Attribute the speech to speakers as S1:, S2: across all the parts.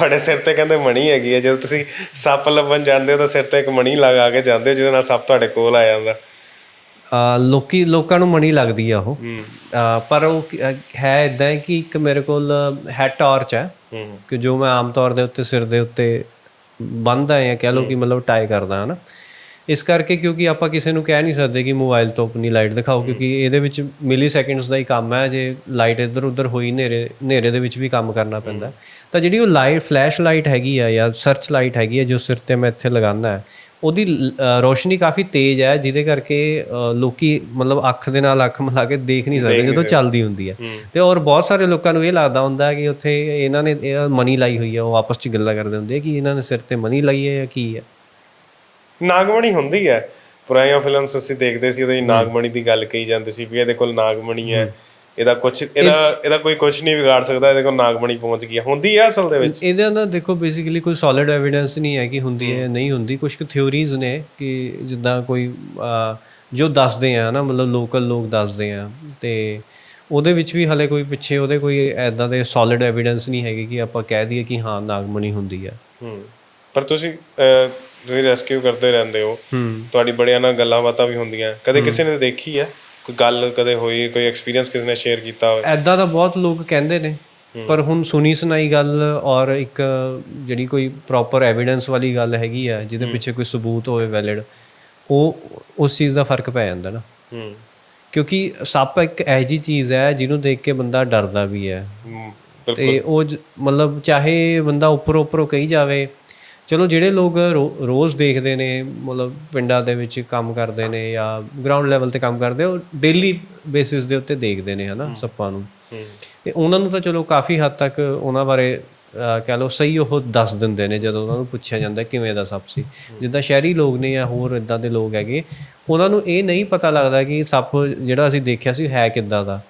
S1: ਤੁਹਾਡੇ ਸਿਰ ਤੇ ਕਹਿੰਦੇ ਮਣੀ ਹੈਗੀ ਹੈ। ਜਦੋਂ ਤੁਸੀਂ ਸੱਪ ਲੱਭਣ ਜਾਂਦੇ ਹੋ ਤਾਂ ਸਿਰ ਤੇ ਇੱਕ ਮਣੀ ਲਗਾ ਕੇ ਜਾਂਦੇ ਹੋ ਜਿਹਦੇ ਨਾਲ ਸੱਪ ਤੁਹਾਡੇ ਕੋਲ ਆ ਜਾਂਦਾ।
S2: ਆ ਲੋਕੀ ਲੋਕਾਂ ਨੂੰ ਮਣੀ ਲੱਗਦੀ ਆ ਉਹ। ਪਰ ਉਹ ਹੈ ਇਦਾਂ ਹੈ ਕਿ ਇੱਕ ਮੇਰੇ ਕੋਲ ਹੈ ਟਾਰਚ ਹੈ। ਕਿ ਜੋ ਮੈਂ ਆਮ ਤੌਰ ਦੇ ਉੱਤੇ ਸਿਰ ਦੇ ਉੱਤੇ ਬੰਨਦਾ ਜਾਂ ਕਹਿ ਲਓ ਕਿ ਮਤਲਬ ਟਾਈ ਕਰਦਾ ਹਨਾ। ਇਸ ਕਰਕੇ ਕਿਉਂਕਿ ਆਪਾਂ ਕਿਸੇ ਨੂੰ ਕਹਿ ਨਹੀਂ ਸਕਦੇ ਕਿ ਮੋਬਾਈਲ ਤੋਂ ਆਪਣੀ ਲਾਈਟ ਦਿਖਾਓ ਕਿਉਂਕਿ ਇਹਦੇ ਵਿੱਚ ਮਿਲੀ ਸੈਕਿੰਡਸ ਦਾ ਹੀ ਕੰਮ ਹੈ। ਜੇ ਲਾਈਟ ਇੱਧਰ ਉੱਧਰ ਹੋਈ ਹਨੇਰੇ ਹਨੇਰੇ ਦੇ ਵਿੱਚ ਵੀ ਕੰਮ ਕਰਨਾ ਪੈਂਦਾ। ਹੈ। ਤਾਂ ਜਿਹੜੀ ਉਹ ਲਾਈਟ ਫਲੈਸ਼ ਲਾਈਟ ਹੈਗੀ ਆ ਜਾਂ ਸਰਚ ਲਾਈਟ ਹੈਗੀ ਹੈ ਜੋ ਸਿਰ ਤੇ ਮੈਂ ਇੱਥੇ ਲਗਾਉਂਦਾ ਹੈ ਉਹਦੀ ਰੋਸ਼ਨੀ ਕਾਫੀ ਤੇਜ਼ ਹੈ ਜਿਹਦੇ ਕਰਕੇ ਲੋਕੀ ਮਤਲਬ ਅੱਖ ਦੇ ਨਾਲ ਅੱਖ ਮਿਲਾ ਕੇ ਦੇਖ ਨਹੀਂ ਸਕਦੇ ਜਦੋਂ ਚੱਲਦੀ ਹੁੰਦੀ ਹੈ। ਤੇ ਔਰ ਬਹੁਤ ਸਾਰੇ ਲੋਕਾਂ ਨੂੰ ਇਹ ਲੱਗਦਾ ਹੁੰਦਾ ਹੈ ਕਿ ਉੱਥੇ ਇਹਨਾਂ ਨੇ ਮਨੀ ਲਾਈ ਹੋਈ ਹੈ ਉਹ ਆਪਸ 'ਚ ਗੱਲਾਂ ਕਰਦੇ ਹੁੰਦੇ ਆ ਕਿ ਇਹਨਾਂ ਨੇ ਸਿਰ ਤੇ ਮਨੀ ਲਾਈ ਹੈ ਜਾਂ ਕੀ ਹੈ।
S1: ਨਾਗਮਣੀ ਹੁੰਦੀ ਹੈ। ਪੁਰਾਣੀਆਂ ਫਿਲਮਸ ਅਸੀਂ ਦੇਖਦੇ ਸੀ ਉਹਦੇ ਨਾਗਮਣੀ ਦੀ ਗੱਲ ਕਹੀ ਜਾਂਦੀ ਸੀ ਵੀ ਇਹਦੇ ਕੋਲ ਨਾਗਮਣੀ ਹੈ। ਇਹਦਾ ਕੁਝ ਇਹਦਾ ਇਹਦਾ ਕੋਈ ਕੁਝ ਨਹੀਂ ਵਿਗਾੜ ਸਕਦਾ ਇਹਦੇ ਕੋਲ ਨਾਗਮਣੀ ਪਹੁੰਚ ਗਈ ਹੁੰਦੀ ਹੈ ਅਸਲ ਦੇ ਵਿੱਚ?
S2: ਇਹਦੇ ਅੰਦਰ ਦੇਖੋ ਬੇਸਿਕਲੀ ਕੋਈ ਸੋਲਿਡ ਐਵੀਡੈਂਸ ਨਹੀਂ ਹੈ ਕਿ ਹੁੰਦੀ ਹੈ ਨਹੀਂ ਹੁੰਦੀ। ਕੁਝ ਕੁ ਥਿਉਰੀਜ਼ ਨੇ ਕਿ ਜਿੱਦਾਂ ਕੋਈ ਜੋ ਦੱਸਦੇ ਆ ਨਾ ਮਤਲਬ ਲੋਕਲ ਲੋਕ ਦੱਸਦੇ ਆ ਤੇ ਉਹਦੇ ਵਿੱਚ ਵੀ ਹਲੇ ਕੋਈ ਪਿੱਛੇ ਉਹਦੇ ਕੋਈ ਐਦਾਂ ਦੇ ਸੋਲਿਡ ਐਵੀਡੈਂਸ ਨਹੀਂ ਹੈਗੇ ਕਿ ਆਪਾਂ ਕਹਿ ਦਈਏ ਕਿ ਹਾਂ ਨਾਗਮਣੀ ਹੁੰਦੀ ਹੈ
S1: ਹੂੰ। ਪਰ ਤੁਸੀਂ ਤੁਸੀਂ ਰੈਸਕਿਊ ਕਰਦੇ ਰਹਿੰਦੇ ਹੋ। ਤੁਹਾਡੀ ਬੜਿਆਂ ਨਾਲ ਗੱਲਾਂ ਬਾਤਾਂ ਵੀ ਹੁੰਦੀਆਂ। ਕਦੇ ਕਿਸੇ ਨੇ ਦੇਖੀ ਹੈ ਕੋਈ ਗੱਲ ਕਦੇ ਹੋਈ ਕੋਈ ਐਕਸਪੀਰੀਅੰਸ ਕਿਸੇ ਨੇ ਸ਼ੇਅਰ ਕੀਤਾ ਹੋਵੇ?
S2: ਐਦਾਂ ਦਾ ਬਹੁਤ ਲੋਕ ਕਹਿੰਦੇ ਨੇ ਪਰ ਹੁਣ ਸੁਣੀ ਸੁਣਾਈ ਗੱਲ ਔਰ ਇੱਕ ਜਿਹੜੀ ਕੋਈ ਪ੍ਰੋਪਰ ਐਵੀਡੈਂਸ ਵਾਲੀ ਗੱਲ ਹੈਗੀ ਆ ਜਿਹਦੇ ਪਿੱਛੇ ਕੋਈ ਸਬੂਤ ਹੋਵੇ ਵੈਲਿਡ ਉਹ ਉਸ ਚੀਜ਼ ਦਾ ਫ਼ਰਕ ਪੈ ਜਾਂਦਾ ਨਾ। ਕਿਉਂਕਿ ਸੱਪ ਇੱਕ ਇਹੋ ਜਿਹੀ ਚੀਜ਼ ਹੈ ਜਿਹਨੂੰ ਦੇਖ ਕੇ ਬੰਦਾ ਡਰਦਾ ਵੀ ਹੈ। ਤੇ ਉਹ ਜ- ਮਤਲਬ ਚਾਹੇ ਬੰਦਾ ਉੱਪਰੋਂ ਉੱਪਰੋਂ ਕਹੀ ਜਾਵੇ ਚਲੋ ਜਿਹੜੇ ਲੋਕ ਰੋਜ਼ ਦੇਖਦੇ ਨੇ ਮਤਲਬ ਪਿੰਡਾਂ ਦੇ ਵਿੱਚ ਕੰਮ ਕਰਦੇ ਨੇ ਜਾਂ ਗਰਾਊਂਡ ਲੈਵਲ ਤੇ ਕੰਮ ਕਰਦੇ ਉਹ ਡੇਲੀ ਬੇਸਿਸ ਦੇ ਉੱਤੇ ਦੇਖਦੇ ਨੇ ਹਨਾ ਸੱਪਾਂ ਨੂੰ। ਤੇ ਉਹਨਾਂ ਨੂੰ ਤਾਂ ਚਲੋ ਕਾਫੀ ਹੱਦ ਤੱਕ ਉਹਨਾਂ ਬਾਰੇ ਕਹਿ ਲਓ ਸਹੀ ਉਹ ਦੱਸ ਦਿੰਦੇ ਨੇ ਜਦੋਂ ਉਹਨਾਂ ਨੂੰ ਪੁੱਛਿਆ ਜਾਂਦਾ ਕਿਵੇਂ ਦਾ ਸੱਪ ਸੀ। ਜਿੱਦਾਂ ਸ਼ਹਿਰੀ ਲੋਕ ਨੇ ਜਾਂ ਹੋਰ ਇਦਾਂ ਦੇ ਲੋਕ ਹੈਗੇ ਉਹਨਾਂ ਨੂੰ ਇਹ ਨਹੀਂ ਪਤਾ ਲੱਗਦਾ ਕਿ ਸੱਪ ਜਿਹੜਾ ਅਸੀਂ ਦੇਖਿਆ ਸੀ ਹੈ ਕਿੱਦਾਂ ਦਾ।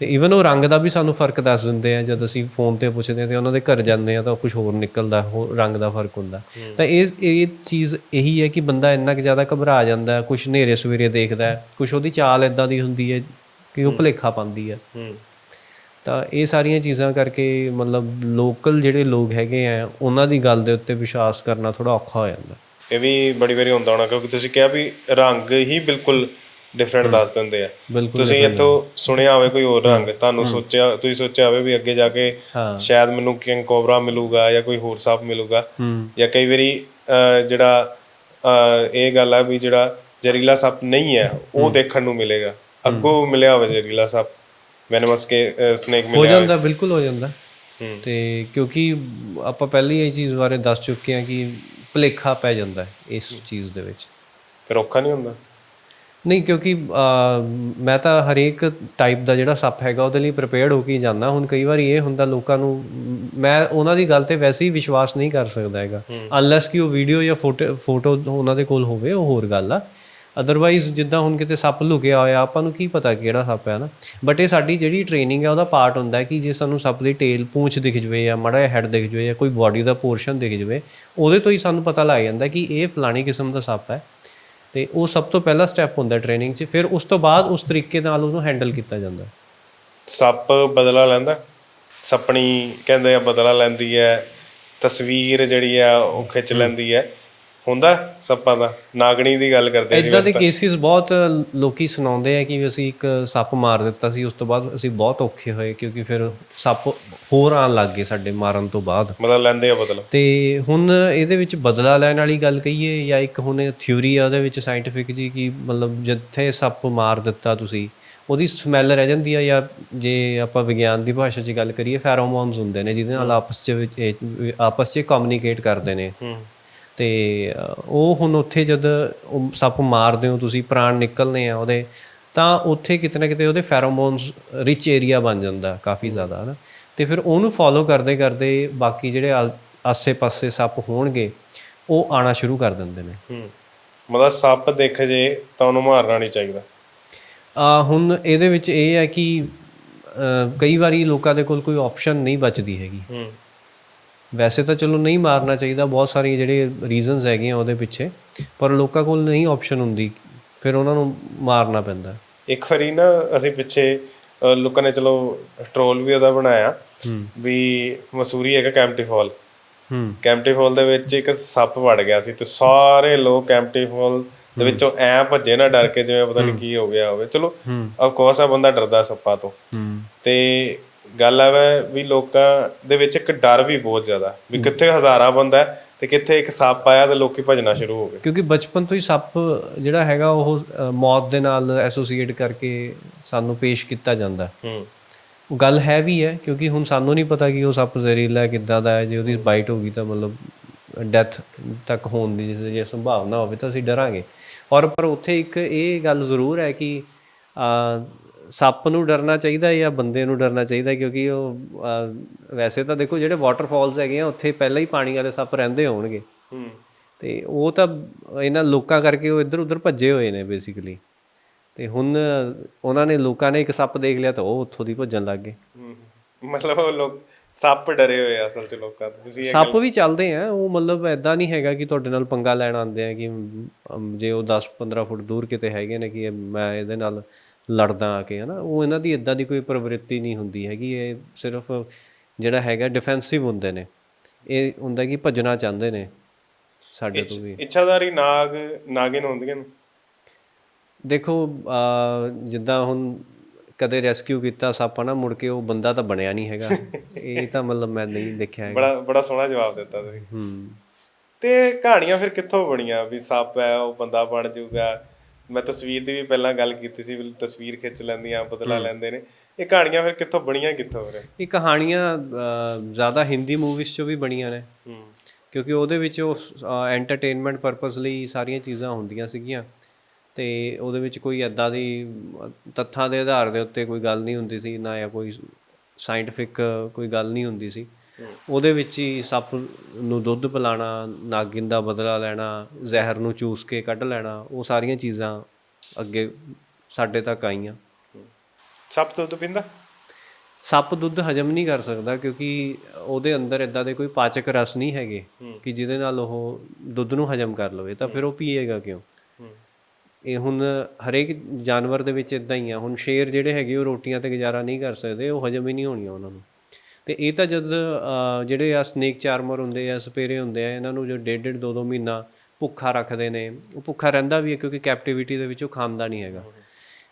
S2: ਤੇ ਈਵਨ ਉਹ ਰੰਗ ਦਾ ਵੀ ਸਾਨੂੰ ਫ਼ਰਕ ਦੱਸ ਦਿੰਦੇ ਆ ਜਦ ਅਸੀਂ ਫੋਨ ਤੇ ਪੁੱਛਦੇ ਹਾਂ ਤੇ ਉਹਨਾਂ ਦੇ ਘਰ ਜਾਂਦੇ ਆ ਤਾਂ ਕੁਝ ਹੋਰ ਨਿਕਲਦਾ ਰੰਗ ਦਾ ਫ਼ਰਕ ਹੁੰਦਾ। ਤਾਂ ਇਹ ਇਹ ਚੀਜ਼ ਇਹੀ ਹੈ ਕਿ ਬੰਦਾ ਇੰਨਾ ਕਿ ਜ਼ਿਆਦਾ ਘਬਰਾ ਜਾਂਦਾ ਕੁਝ ਹਨੇਰੇ ਸਵੇਰੇ ਦੇਖਦਾ ਕੁਝ ਉਹਦੀ ਚਾਲ ਇਦਾਂ ਦੀ ਹੁੰਦੀ ਹੈ ਕਿ ਉਹ ਭੁਲੇਖਾ ਪਾਉਂਦੀ ਹੈ।
S1: ਹੂੰ।
S2: ਤਾਂ ਇਹ ਸਾਰੀਆਂ ਚੀਜ਼ਾਂ ਕਰਕੇ ਮਤਲਬ ਲੋਕਲ ਜਿਹੜੇ ਲੋਕ ਹੈਗੇ ਆ ਉਹਨਾਂ ਦੀ ਗੱਲ ਦੇ ਉੱਤੇ ਵਿਸ਼ਵਾਸ ਕਰਨਾ ਥੋੜਾ ਔਖਾ ਹੋ ਜਾਂਦਾ।
S1: ਇਹ ਵੀ ਬੜੀ ਵਾਰੀ ਹੁੰਦਾ ਹੋਣਾ ਕਿਉਂਕਿ ਤੁਸੀਂ ਕਿਹਾ ਵੀ ਰੰਗ ਹੀ ਬਿਲਕੁਲ ਡਿਫਰੈਂਟ ਦੱਸ ਦਿੰਦੇ ਆ।
S2: ਬਿਲਕੁਲ
S1: ਤੁਸੀਂ ਇੱਥੋਂ ਸੁਣਿਆ ਹੋਵੇ ਕੋਈ ਹੋਰ ਰੰਗ ਤੁਹਾਨੂੰ ਸੋਚਿਆ ਤੁਸੀਂ ਸੋਚਿਆ ਹੋਵੇ ਵੀ ਅੱਗੇ ਜਾ ਕੇ
S2: ਹਾਂ।
S1: ਸ਼ਾਇਦ ਮੈਨੂੰ ਕਿੰਗ ਕੋਬਰਾ ਮਿਲੂਗਾ ਜਾਂ ਕੋਈ ਹੋਰ ਸੱਪ ਮਿਲੂਗਾ।
S2: ਹੂੰ
S1: ਜਾਂ ਕਈ ਵਾਰੀ ਜਿਹੜਾ ਇਹ ਗੱਲ ਆ ਵੀ ਜਿਹੜਾ ਜ਼ਹਿਰੀਲਾ ਸੱਪ ਨਹੀਂ ਹੈ ਉਹ ਦੇਖਣ ਨੂੰ ਮਿਲੇਗਾ। ਅੱਗੋਂ ਮਿਲਿਆ ਹੋਵੇ ਜ਼ਹਿਰੀਲਾ ਸੱਪ ਵੈਨਮਸ ਕੇ ਸਨੇਕ
S2: ਹੋ
S1: ਮਿਲਿਆ ਹੋਵੇ।
S2: ਜਾਂਦਾ ਬਿਲਕੁਲ ਹੋ ਜਾਂਦਾ।
S1: ਹੂੰ।
S2: ਤੇ ਕਿਉਂਕਿ ਆਪਾਂ ਪਹਿਲਾਂ ਹੀ ਇਹ ਚੀਜ਼ ਬਾਰੇ ਦੱਸ ਚੁੱਕੇ ਹਾਂ ਕਿ ਭੁਲੇਖਾ ਪੈ ਜਾਂਦਾ ਹੈ ਇਸ ਚੀਜ਼ ਦੇ ਵਿੱਚ।
S1: ਫਿਰ ਔਖਾ ਨਹੀਂ ਹੁੰਦਾ?
S2: ਨਹੀਂ ਕਿਉਂਕਿ ਮੈਂ ਤਾਂ ਹਰੇਕ ਟਾਈਪ ਦਾ ਜਿਹੜਾ ਸੱਪ ਹੈਗਾ ਉਹਦੇ ਲਈ ਪ੍ਰਿਪੇਅਰਡ ਹੋ ਕੇ ਜਾਂਦਾ। ਹੁਣ ਕਈ ਵਾਰੀ ਇਹ ਹੁੰਦਾ ਲੋਕਾਂ ਨੂੰ ਮ, ਉਹਨਾਂ ਦੀ ਗੱਲ ਤੇ ਵੈਸੇ ਹੀ ਵਿਸ਼ਵਾਸ ਨਹੀਂ ਕਰ ਸਕਦਾ ਹੈਗਾ। ਅਨਲੈਸ ਕਿ ਉਹ ਵੀਡੀਓ ਜਾਂ ਫੋਟੋ ਫੋਟੋ ਉਹਨਾਂ ਦੇ ਕੋਲ ਹੋਵੇ ਉਹ ਹੋਰ ਗੱਲ ਆ। ਅਦਰਵਾਈਜ਼ ਜਿੱਦਾਂ ਹੁਣ ਕਿਤੇ ਸੱਪ ਲੁਕਿਆ ਹੋਇਆ ਆਪਾਂ ਨੂੰ ਕੀ ਪਤਾ ਕਿਹੜਾ ਸੱਪ ਹੈ ਨਾ। ਬਟ ਇਹ ਸਾਡੀ ਜਿਹੜੀ ਟ੍ਰੇਨਿੰਗ ਹੈ ਉਹਦਾ ਪਾਰਟ ਹੁੰਦਾ ਕਿ ਜੇ ਸਾਨੂੰ ਸੱਪ ਦੀ ਟੇਲ ਪੂੰਛ ਦਿਖ ਜਵੇ ਜਾਂ ਮੜਾ ਹੈਡ ਦਿਖ ਜਵੇ ਜਾਂ ਕੋਈ ਬਾਡੀ ਦਾ ਪੋਰਸ਼ਨ ਦਿਖ ਜਵੇ ਉਹਦੇ ਤੋਂ ਹੀ ਸਾਨੂੰ ਪਤਾ ਲੱਗ ਜਾਂਦਾ ਕਿ ਇਹ ਫਲਾਣੀ ਕਿਸਮ ਦਾ ਸੱਪ ਹੈ। ਤੇ ਉਹ ਸਭ ਤੋਂ ਪਹਿਲਾ ਸਟੈਪ ਹੁੰਦਾ ਟ੍ਰੇਨਿੰਗ 'ਚ, ਫਿਰ ਉਸ ਤੋਂ ਬਾਅਦ ਉਸ ਤਰੀਕੇ ਨਾਲ ਉਹਨੂੰ ਹੈਂਡਲ ਕੀਤਾ ਜਾਂਦਾ।
S1: ਸੱਪ ਬਦਲਾ ਲੈਂਦਾ। ਸੱਪਣੀ ਕਹਿੰਦੇ ਆ ਬਦਲਾ ਲੈਂਦੀ ਹੈ, ਤਸਵੀਰ ਜਿਹੜੀ ਆ ਉਹ ਖਿੱਚ ਲੈਂਦੀ ਹੈ। ਹੁੰਦਾ ਸੱਪਾਂ ਦਾ ਨਾਗਣੀ ਦੀ ਗੱਲ ਕਰਦੇ ਸੀ
S2: ਇਦਾਂ ਦੇ ਕੇਸਿਸ ਬਹੁਤ ਲੋਕੀ ਸੁਣਾਉਂਦੇ ਆ ਕਿ ਅਸੀਂ ਇੱਕ ਸੱਪ ਮਾਰ ਦਿੱਤਾ ਸੀ ਉਸ ਤੋਂ ਬਾਅਦ ਅਸੀਂ ਬਹੁਤ ਔਖੇ ਹੋਏ ਕਿਉਂਕਿ ਫਿਰ ਸੱਪ ਹੋਰ ਆਉਣ ਲੱਗ ਗਏ ਸਾਡੇ ਮਾਰਨ ਤੋਂ ਬਾਅਦ।
S1: ਮਤਲਬ ਲੈਂਦੇ ਆ ਬਦਲ।
S2: ਤੇ ਹੁਣ ਇਹਦੇ ਵਿੱਚ ਬਦਲਾ ਲੈਣ ਵਾਲੀ ਗੱਲ ਕਹੀਏ ਜਾਂ ਇੱਕ ਹੁਣ ਥਿਊਰੀ ਆ ਉਹਦੇ ਵਿੱਚ ਸਾਇੰਟਿਫਿਕ ਜੀ ਕਿ ਮਤਲਬ ਜਿੱਥੇ ਸੱਪ ਮਾਰ ਦਿੱਤਾ ਤੁਸੀਂ ਉਹਦੀ ਸਮੈਲ ਰਹਿ ਜਾਂਦੀ ਆ ਜਾਂ ਜੇ ਆਪਾਂ ਵਿਗਿਆਨ ਦੀ ਭਾਸ਼ਾ 'ਚ ਗੱਲ ਕਰੀਏ ਫੈਰੋਮੋਨਸ ਹੁੰਦੇ ਨੇ ਜਿਹਦੇ ਨਾਲ ਆਪਸ 'ਚ ਆਪਸ 'ਚ ਕਮਿਊਨੀਕੇਟ ਕਰਦੇ ਨੇ। ਤੇ ਉਹ ਹੁਣ ਉੱਥੇ ਜਦ ਸੱਪ ਮਾਰਦੇ ਹੋ ਤੁਸੀਂ ਪ੍ਰਾਣ ਨਿਕਲਨੇ ਆ ਉਹਦੇ ਤਾਂ ਉੱਥੇ ਕਿਤੇ ਨਾ ਕਿਤੇ ਉਹਦੇ ਫੈਰੋਮੋਨਸ ਰਿਚ ਏਰੀਆ ਬਣ ਜਾਂਦਾ ਕਾਫੀ ਜ਼ਿਆਦਾ ਹਨਾ? ਤੇ ਫਿਰ ਉਹਨੂੰ ਫੋਲੋ ਕਰਦੇ ਕਰਦੇ ਬਾਕੀ ਜਿਹੜੇ ਆਸੇ-ਪਾਸੇ ਸੱਪ ਹੋਣਗੇ ਉਹ ਆਣਾ ਸ਼ੁਰੂ ਕਰ ਦਿੰਦੇ ਨੇ।
S1: ਹੂੰ। ਮਤਲਬ ਸੱਪ ਦਿਖ ਜੇ ਤਾਂ ਉਹਨੂੰ ਮਾਰਨਾ ਨਹੀਂ ਚਾਹੀਦਾ।
S2: ਆ ਹੁਣ ਇਹਦੇ ਵਿੱਚ ਇਹ ਹੈ ਕਿ ਕਈ ਵਾਰੀ ਲੋਕਾਂ ਦੇ ਕੋਲ ਕੋਈ ਆਪਸ਼ਨ ਨਹੀਂ ਬਚਦੀ ਹੈਗੀ।
S1: ਹੂੰ।
S2: ਵੈਸੇ ਤਾਂ ਚਲੋ ਨਹੀਂ ਮਾਰਨਾ ਚਾਹੀਦਾ ਬਹੁਤ ਸਾਰੀ ਜਿਹੜੇ ਰੀਜ਼ਨਸ ਹੈਗੇ ਆ ਉਹਦੇ ਪਿੱਛੇ ਪਰ ਲੋਕਾਂ ਕੋਲ ਨਹੀਂ ਆਪਸ਼ਨ ਹੁੰਦੀ ਫਿਰ ਉਹਨਾਂ ਨੂੰ ਮਾਰਨਾ ਪੈਂਦਾ।
S1: ਇੱਕ ਵਾਰੀ ਨਾ ਅਸੀਂ ਪਿੱਛੇ ਲੋਕਾਂ ਨੇ ਚਲੋ ਟ੍ਰੋਲ ਵੀ ਉਹਦਾ ਬਣਾਇਆ ਵੀ ਮਸੂਰੀ ਹੈਗਾ ਕੈਂਪਟੀ ਫਾਲ
S2: ਹੂੰ।
S1: ਕੈਂਪਟੀ ਫਾਲ ਦੇ ਵਿੱਚ ਇੱਕ ਸੱਪ ਵੜ ਗਿਆ ਸੀ ਤੇ ਸਾਰੇ ਲੋਕ ਕੈਂਪਟੀ ਫਾਲ ਦੇ ਵਿੱਚੋਂ ਐ ਭੱਜੇ ਨਾ ਡਰ ਕੇ ਜਿਵੇਂ ਪਤਾ ਨਹੀਂ ਕੀ ਹੋ ਗਿਆ ਹੋਵੇ। ਚਲੋ ਆਫ ਕੋਰਸ ਆ ਬੰਦਾ ਡਰਦਾ ਸੱਪਾਂ ਤੋਂ।
S2: ਹੂੰ।
S1: ਤੇ ਗੱਲ ਆ ਵੈ ਵੀ ਲੋਕਾਂ ਦੇ ਵਿੱਚ ਇੱਕ ਡਰ ਵੀ ਬਹੁਤ ਜ਼ਿਆਦਾ ਵੀ ਕਿੱਥੇ ਹਜ਼ਾਰਾਂ ਬੰਦਾ ਹੈ ਤੇ ਕਿੱਥੇ ਇੱਕ ਸੱਪ ਆਇਆ ਤੇ ਲੋਕੀ ਭੱਜਣਾ ਸ਼ੁਰੂ ਹੋ ਗਏ।
S2: ਕਿਉਂਕਿ ਬਚਪਨ ਤੋਂ ਹੀ ਸੱਪ ਜਿਹੜਾ ਹੈਗਾ ਉਹ ਅ, ਮੌਤ ਦੇ ਨਾਲ ਐਸੋਸੀਏਟ ਕਰਕੇ ਸਾਨੂੰ ਪੇਸ਼ ਕੀਤਾ ਜਾਂਦਾ ਹੈ। ਗੱਲ ਹੈ ਵੀ ਹੈ ਕਿਉਂਕਿ ਹੁਣ ਸਾਨੂੰ ਨਹੀਂ ਪਤਾ ਕਿ ਉਹ ਸੱਪ ਜ਼ਹਿਰੀਲਾ ਹੈ ਕਿੱਦਾਂ ਦਾ ਹੈ ਜੇ ਉਹਦੀ ਬਾਈਟ ਹੋ ਗਈ ਤਾਂ ਮਤਲਬ ਡੈਥ ਤੱਕ ਹੋਣ ਦੀ ਜੇ- ਜੇ ਸੰਭਾਵਨਾ ਹੋਵੇ ਤਾਂ ਅਸੀਂ ਡਰਾਂਗੇ। ਔਰ ਪਰ ਉੱਥੇ ਇੱਕ ਇਹ ਗੱਲ ਜ਼ਰੂਰ ਹੈ ਕਿ ਆ ਸੱਪ ਨੂੰ ਡਰਨਾ ਚਾਹੀਦਾ ਜਾਂ ਬੰਦੇ ਨੂੰ ਡਰਨਾ ਚਾਹੀਦਾ ਕਿਉਂਕਿ ਉਹ ਵੈਸੇ ਤਾਂ ਦੇਖੋ ਜਿਹੜੇ ਵਾਟਰਫਾਲਸ ਹੈਗੇ ਆ ਉੱਥੇ ਪਹਿਲਾਂ ਹੀ ਪਾਣੀ ਵਾਲੇ ਸੱਪ ਰਹਿੰਦੇ ਹੋਣਗੇ।
S1: ਹੂੰ।
S2: ਤੇ ਉਹ ਤਾਂ ਇਹਨਾਂ ਲੋਕਾਂ ਕਰਕੇ ਉਹ ਇੱਧਰ ਉੱਧਰ ਭੱਜੇ ਹੋਏ ਨੇ ਬੇਸਿਕਲੀ ਤੇ ਹੁਣ ਉਹਨਾਂ ਨੇ ਲੋਕਾਂ ਨੇ ਇੱਕ ਸੱਪ ਦੇਖ ਲਿਆ ਤਾਂ ਉਹ ਉੱਥੋਂ ਦੀ ਭੱਜਣ ਲੱਗ ਗਏ।
S1: ਹੂੰ। ਮਤਲਬ ਉਹ ਲੋਕ ਸੱਪ ਡਰੇ ਹੋਏ ਆ ਅਸਲ ਚ ਲੋਕਾਂ ਤੋਂ। ਤੁਸੀਂ ਇਹ
S2: ਸੱਪ ਵੀ ਚੱਲਦੇ ਆ ਉਹ ਮਤਲਬ ਐਦਾਂ ਨਹੀਂ ਹੈਗਾ ਕਿ ਤੁਹਾਡੇ ਨਾਲ ਪੰਗਾ ਲੈਣ ਆਉਂਦੇ ਆ ਕਿ ਅਮ, ਜੇ ਉਹ 10 15 ਫੁੱਟ ਦੂਰ ਕਿਤੇ ਹੈਗੇ ਨੇ ਕਿ ਇਹ ਮੈਂ ਇਹਦੇ ਨਾਲ ਲੜਦਾ ਆ ਕੇ ਹਨਾ ਉਹ ਇਹਨਾਂ ਦੀ ਇਦਾਂ ਦੀ ਕੋਈ ਪ੍ਰਵਿਰਤੀ ਨਹੀਂ ਹੁੰਦੀ ਹੈਗੀ। ਇਹ ਸਿਰਫ ਜਿਹੜਾ ਹੈਗਾ ਡਿਫੈਂਸਿਵ ਹੁੰਦੇ ਨੇ। ਇਹ ਹੁੰਦਾ ਕਿ ਭੱਜਣਾ ਚਾਹੁੰਦੇ ਨੇ ਸਾਡੇ ਤੋਂ ਵੀ।
S1: ਇੱਛਾਦਾਰੀ ਨਾਗ ਨਾਗਿਨ ਹੁੰਦੀਆਂ ਨੇ?
S2: ਦੇਖੋ ਜਿੱਦਾਂ ਹੁਣ ਕਦੇ ਰੈਸਕਿਊ ਕੀਤਾ ਸੱਪ ਨਾ ਮੁੜ ਕੇ ਉਹ ਬੰਦਾ ਤਾਂ ਬਣਿਆ ਨਹੀਂ ਹੈਗਾ। ਇਹ ਤਾਂ ਮਤਲਬ ਮੈਂ ਨਹੀਂ ਦੇਖਿਆ ਹੈਗਾ।
S1: ਬੜਾ ਬੜਾ ਸੋਹਣਾ ਜਵਾਬ ਦਿੱਤਾ ਤੁਸੀਂ।
S2: ਹੂੰ।
S1: ਤੇ ਕਹਾਣੀਆਂ ਫਿਰ ਕਿੱਥੋਂ ਬਣੀਆਂ? ਵੀ ਸੱਪ ਹੈ ਉਹ ਬੰਦਾ ਬਣ ਜਾਊਗਾ ਮੈਂ ਤਸਵੀਰ ਦੀ ਵੀ ਪਹਿਲਾਂ ਗੱਲ ਕੀਤੀ ਸੀ ਵੀ ਤਸਵੀਰ ਖਿੱਚ ਲੈਂਦੀਆਂ ਬਦਲਾ ਲੈਂਦੇ ਨੇ। ਇਹ ਕਹਾਣੀਆਂ ਫਿਰ ਕਿੱਥੋਂ ਬਣੀਆਂ ਕਿੱਥੋਂ ਫਿਰ?
S2: ਇਹ ਕਹਾਣੀਆਂ ਜ਼ਿਆਦਾ ਹਿੰਦੀ ਮੂਵੀਜ਼ 'ਚੋਂ ਵੀ ਬਣੀਆਂ ਨੇ। ਕਿਉਂਕਿ ਉਹਦੇ ਵਿੱਚ ਉਹ ਐਂਟਰਟੇਨਮੈਂਟ ਪਰਪਸ ਲਈ ਸਾਰੀਆਂ ਚੀਜ਼ਾਂ ਹੁੰਦੀਆਂ ਸੀਗੀਆਂ। ਤੇ ਉਹਦੇ ਵਿੱਚ ਕੋਈ ਐਦਾਂ ਦੀ ਤੱਥਾਂ ਦੇ ਆਧਾਰ ਦੇ ਉੱਤੇ ਕੋਈ ਗੱਲ ਨਹੀਂ ਹੁੰਦੀ ਸੀ ਨਾ ਜਾਂ ਕੋਈ ਸਾਇੰਟਿਫਿਕ ਕੋਈ ਗੱਲ ਨਹੀਂ ਹੁੰਦੀ ਸੀ। ਉਹਦੇ ਵਿੱਚ ਹੀ ਸੱਪ ਨੂੰ ਦੁੱਧ ਪਿਲਾਣਾ ਨਾਗਿਨ ਦਾ ਬਦਲਾ ਲੈਣਾ ਜ਼ਹਿਰ ਨੂੰ ਚੂਸ ਕੇ ਕੱਢ ਲੈਣਾ ਉਹ ਸਾਰੀਆਂ ਚੀਜ਼ਾਂ ਅੱਗੇ ਸਾਡੇ ਤੱਕ ਆਈਆਂ।
S1: ਸੱਪ ਦੁੱਧ ਪੀਂਦਾ?
S2: ਸੱਪ ਦੁੱਧ ਹਜਮ ਨਹੀਂ ਕਰ ਸਕਦਾ ਕਿਉਂਕਿ ਉਹਦੇ ਅੰਦਰ ਇਦਾਂ ਦੇ ਕੋਈ ਪਾਚਕ ਰਸ ਨਹੀਂ ਹੈਗੇ ਕਿ ਜਿਹਦੇ ਨਾਲ ਉਹ ਦੁੱਧ ਨੂੰ ਹਜਮ ਕਰ ਲਵੇ। ਤਾਂ ਫਿਰ ਉਹ ਪੀਏਗਾ ਕਿਉਂ? ਇਹ ਹੁਣ ਹਰੇਕ ਜਾਨਵਰ ਦੇ ਵਿੱਚ ਇਦਾਂ ਹੀ ਆ। ਹੁਣ ਸ਼ੇਰ ਜਿਹੜੇ ਹੈਗੇ ਉਹ ਰੋਟੀਆਂ ਤੇ ਗੁਜ਼ਾਰਾ ਨਹੀਂ ਕਰ ਸਕਦੇ ਉਹ ਹਜਮ ਹੀ ਨਹੀਂ ਹੋਣੀਆਂ ਉਹਨਾਂ ਨੂੰ। ਤੇ ਇਹ ਤਾਂ ਜਦ ਜਿਹੜੇ ਆ ਸਨੇਕ ਚਾਰਮਰ ਹੁੰਦੇ ਆ ਸਪੇਰੇ ਹੁੰਦੇ ਆ ਇਹਨਾਂ ਨੂੰ ਜੋ ਡੇਢ ਡੇਢ ਦੋ ਦੋ ਮਹੀਨਾ ਭੁੱਖਾ ਰੱਖਦੇ ਨੇ ਉਹ ਭੁੱਖਾ ਰਹਿੰਦਾ ਵੀ ਹੈ ਕਿਉਂਕਿ ਕੈਪਟੀਵਿਟੀ ਦੇ ਵਿੱਚ ਉਹ ਖਾਂਦਾ ਨਹੀਂ ਹੈਗਾ।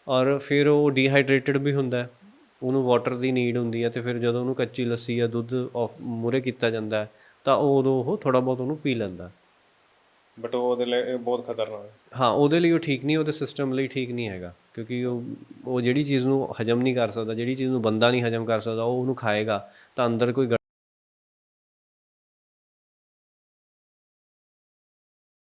S2: ਔਰ ਫਿਰ ਉਹ ਡੀਹਾਈਡਰੇਟਡ ਵੀ ਹੁੰਦਾ ਹੈ ਉਹਨੂੰ ਵਾਟਰ ਦੀ ਨੀਡ ਹੁੰਦੀ ਹੈ ਤੇ ਫਿਰ ਜਦੋਂ ਉਹਨੂੰ ਕੱਚੀ ਲੱਸੀ ਜਾਂ ਦੁੱਧ ਮੂਰੇ ਕੀਤਾ ਜਾਂਦਾ ਹੈ ਤਾਂ ਉਹ ਉਦੋਂ ਉਹ ਥੋੜਾ ਬਹੁਤ ਉਹਨੂੰ ਪੀ ਲੈਂਦਾ
S1: ਬਟ ਉਹ ਉਹਦੇ ਲਈ ਬਹੁਤ ਖਤਰਨਾਕ ਹੈ।
S2: ਹਾਂ ਉਹਦੇ ਲਈ ਉਹ ਠੀਕ ਨਹੀਂ ਉਹਦੇ ਸਿਸਟਮ ਲਈ ਠੀਕ ਨਹੀਂ ਹੈਗਾ। ਕਿਉਂਕਿ ਉਹ ਉਹ ਜਿਹੜੀ ਚੀਜ਼ ਨੂੰ ਹਜਮ ਨਹੀਂ ਕਰ ਸਕਦਾ, ਜਿਹੜੀ ਚੀਜ਼ ਨੂੰ ਬੰਦਾ ਨਹੀਂ ਹਜਮ ਕਰ ਸਕਦਾ, ਉਹ ਉਹਨੂੰ ਖਾਏਗਾ, ਤਾਂ ਅੰਦਰ ਕੋਈ